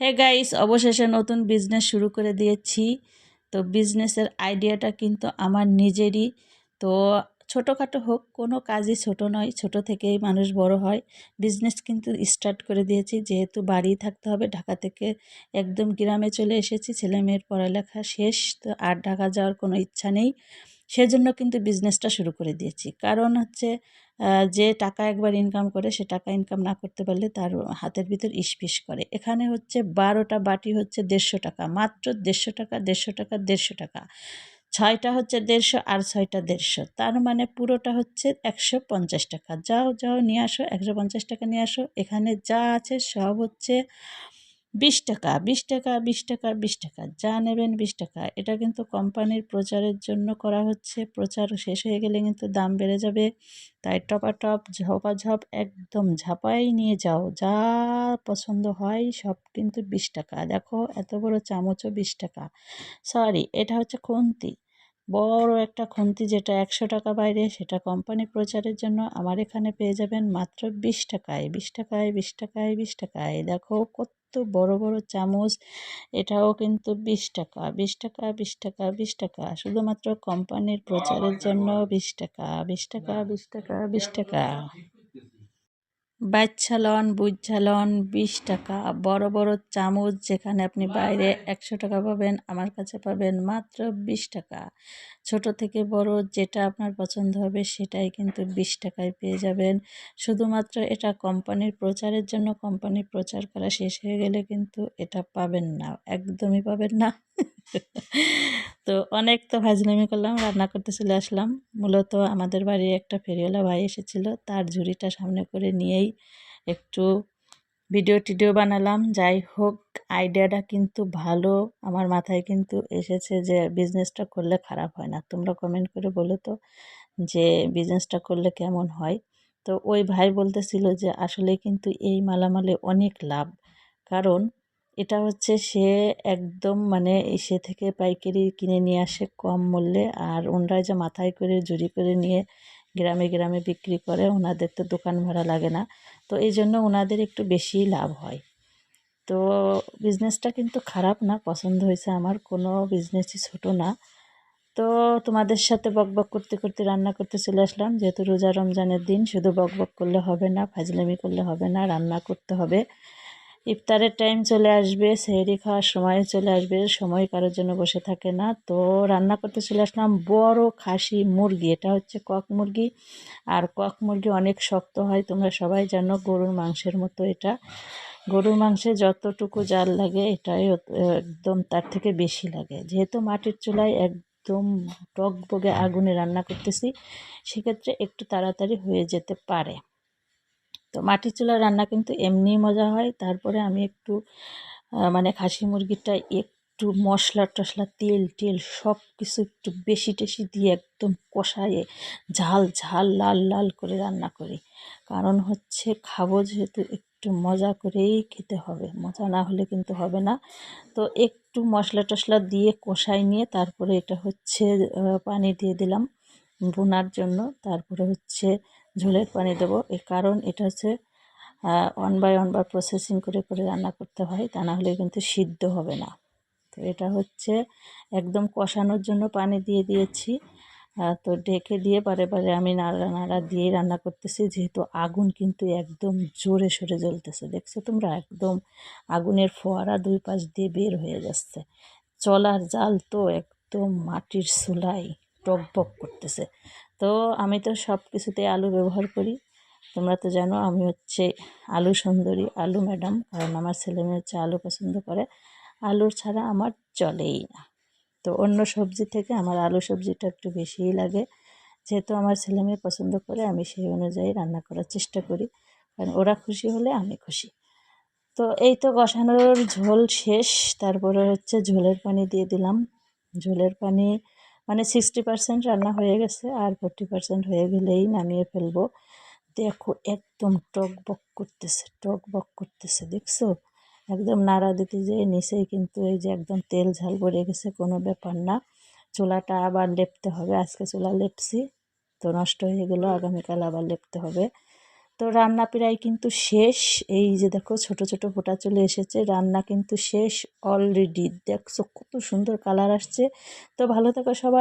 Hey guys অবশেষে নতুন business শুরু করে দিয়েছি। তো বিজনেসের আইডিয়াটা কিন্তু আমার নিজেরই। তো ছোটোখাটো হোক, কোনো কাজই ছোট নয়, ছোট থেকেই মানুষ বড় হয়। বিজনেস কিন্তু স্টার্ট করে দিয়েছি, যেহেতু বাড়ি থাকতে হবে। ঢাকা থেকে একদম গ্রামে চলে এসেছি ছেলে মেয়ের পড়ালেখা শেষ, তো আর ঢাকা যাওয়ার কোনো ইচ্ছা নেই। সেজন্য কিন্তু বিজনেসটা শুরু করে দিয়েছি। কারণ হচ্ছে যে টাকা একবার ইনকাম করে, সে টাকা ইনকাম না করতে পারলে তার হাতের ভিতর ইসপিস করে। এখানে হচ্ছে বারোটা বাটি হচ্ছে দেড়শো টাকা, মাত্র দেড়শো টাকা দেড়শো টাকা দেড়শো টাকা। ছয়টা হচ্ছে দেড়শো আর ছয়টা দেড়শো। তার মানে পুরোটা হচ্ছে একশো পঞ্চাশ টাকা। যাও যাও, নিয়ে আসো, একশো পঞ্চাশ টাকা নিয়ে আসো। এখানে যা আছে সব হচ্ছে বিশ টাকা বিশ টাকা বিশ টাকা বিশ টাকা, যা নেবেন বিশ টাকা। এটা কিন্তু কোম্পানির প্রচারের জন্য করা হচ্ছে। প্রচার শেষ হয়ে গেলে কিন্তু দাম বেড়ে যাবে। তাই টপা টপাটপ, ঝপাঝপ একদম ঝাপাই নিয়ে যাও। যা পছন্দ হয় সব কিন্তু বিশ টাকা। দেখো এত বড় চামচও বিশ টাকা। সরি, এটা হচ্ছে খুন্তি। বড় একটা খুন্তি যেটা একশো টাকা বাইরে, সেটা কোম্পানি প্রচারের জন্য আমার এখানে পেয়ে যাবেন মাত্র বিশ টাকায়। বিশ টাকায় বিশ টাকায় বিশ টাকায়। দেখো কত বড় বড় চামচ এটাও কিন্তু বিশ টাকা বিশ টাকা বিশ টাকা বিশ টাকা। শুধুমাত্র কোম্পানির প্রচারের জন্য বিশ টাকা বিশ টাকা বিশ টাকা বিশ টাকা। বাচ্চা লন বুচ্চা লন বিশ টাকা। বড় বড় চামচ যেখানে আপনি বাইরে একশো টাকা পাবেন আমার কাছে পাবেন মাত্র বিশ টাকা। ছোট থেকে বড় যেটা আপনার পছন্দ হবে সেটাই কিন্তু বিশ টাকায় পেয়ে যাবেন। শুধুমাত্র এটা কোম্পানির প্রচারের জন্য কোম্পানির প্রচার করা শেষ হয়ে গেলে কিন্তু এটা পাবেন না একদমই পাবেন না। তো অনেক তো ভাজলামি করলাম, রান্না করতে চলে আসলাম। মূলত আমাদের বাড়ি একটা ফেরিওয়ালা ভাই এসেছিল, তার ঝুড়িটা সামনে করে নিয়েই একটু ভিডিও টিডিও বানালাম। যাই হোক, আইডিয়াটা কিন্তু ভালো, আমার মাথায় কিন্তু এসেছে যে বিজনেসটা করলে খারাপ হয় না। তোমরা কমেন্ট করে বলো তো যে বিজনেসটা করলে কেমন হয়? তো ওই ভাই বলতেছিল যে আসলে কিন্তু এই মালামালে অনেক লাভ, কারণ এটা হচ্ছে সে একদম মানে সে থেকে পাইকারি কিনে নিয়ে আসে কম মূল্যে। আর ওনরা যে মাথায় করে, জুড়ি করে নিয়ে গ্রামে গ্রামে বিক্রি করে, ওনাদের তো দোকান ভাড়া লাগে না। তো এই জন্য ওনাদের একটু বেশিই লাভ হয়। তো বিজনেসটা কিন্তু খারাপ না, পছন্দ হয়েছে আমার, কোনো বিজনেসই ছোটো না। তো তোমাদের সাথে বক বক করতে করতে রান্না করতে চলে আসলাম। যেহেতু রোজা রমজানের দিন, শুধু বক বক করলে হবে না, ফাজলামি করলে হবে না, রান্না করতে হবে। ইফতারের টাইম চলে আসবে, সেহরি খাওয়ার সময় চলে আসবে, সময় কারোর জন্য বসে থাকে না। তো রান্না করতে চলে আসলাম বড় খাসি মুরগি, এটা হচ্ছে কক মুরগি। আর কক মুরগি অনেক শক্ত হয়, তোমরা সবাই জানো গরুর মাংসের মতো এটা। গরুর মাংসে যতটুকু জাল লাগে, এটাই একদম তার থেকে বেশি লাগে। যেহেতু মাটির চুলায় একদম টক বগে আগুনে রান্না করতেছি, সেক্ষেত্রে একটু তাড়াতাড়ি হয়ে যেতে পারে। তো মাটির চুলার রান্না কিন্তু এমনিই মজা হয়। তারপরে আমি একটু মানে খাসি মুরগিটা একটু মশলা টশলা তেল টেল সব কিছু একটু বেশি টেশি দিয়ে একদম কষায়ে ঝাল ঝাল, লাল লাল করে রান্না করি। কারণ হচ্ছে খাব যেহেতু একটু মজা করেই খেতে হবে। মজা না হলে কিন্তু হবে না। তো একটু মশলা টশলা দিয়ে কষাই নিয়ে তারপরে এটা হচ্ছে পানি দিয়ে দিলাম বোনার জন্য। তারপরে হচ্ছে ঝোলের পানি দেবো। এর কারণ এটা হচ্ছে one by one by processing করে করে রান্না করতে হয়, তা না হলে কিন্তু সিদ্ধ হবে না। তো এটা হচ্ছে একদম কষানোর জন্য পানি দিয়ে দিয়েছি। তো ডেকে দিয়ে বারে বারে আমি নাড়া নাড়া দিয়েই রান্না করতেছি, যেহেতু আগুন কিন্তু একদম জোরে সরে জ্বলতেছে। দেখছ তোমরা? একদম আগুনের ফোয়ারা দুই পাশ দিয়ে বের হয়ে যাচ্ছে। চলার জাল তো একদম মাটির চুলাই টকবক করতেছে। তো আমি তো সব কিছুতে আলু ব্যবহার করি। তোমরা তো জানো আমি হচ্ছে আলু সুন্দরী, আলু ম্যাডাম, কারণ আমার ছেলে মেয়ে হচ্ছে আলু পছন্দ করে। আলুর ছাড়া আমার চলেই না। তো অন্য সবজি থেকে আমার আলু সবজিটা একটু বেশিই লাগে। যেহেতু আমার ছেলে মেয়ে পছন্দ করে, আমি সেই অনুযায়ী রান্না করার চেষ্টা করি। কারণ ওরা খুশি হলে আমি খুশি। তো এই তো কষানোর ঝোল শেষ, তারপরে হচ্ছে ঝোলের পানি দিয়ে দিলাম। ঝোলের পানি মানে সিক্সটি পার্সেন্ট রান্না হয়ে গেছে আর ফোরটি পার্সেন্ট হয়ে গেলেই নামিয়ে ফেলব। দেখো একদম টক বক করতেছে টক বক করতেছে, দেখছ? একদম নাড়া দিতে যেয়ে নিচেই কিন্তু এই যে একদম তেল ঝাল পড়ে গেছে, কোনো ব্যাপার না। চুলাটা আবার লেপতে হবে, আজকে চুলা লেপছি তো নষ্ট হয়ে গেলো, আগামীকাল আবার লেপতে হবে। তো রান্না প্রায় কিন্তু শেষ, এই যে দেখো ছোট ছোট ফোঁটা চলে এসেছে, রান্না কিন্তু শেষ অলরেডি দেখছ কত সুন্দর কালার আসছে। তো ভালো থাকো সবাই।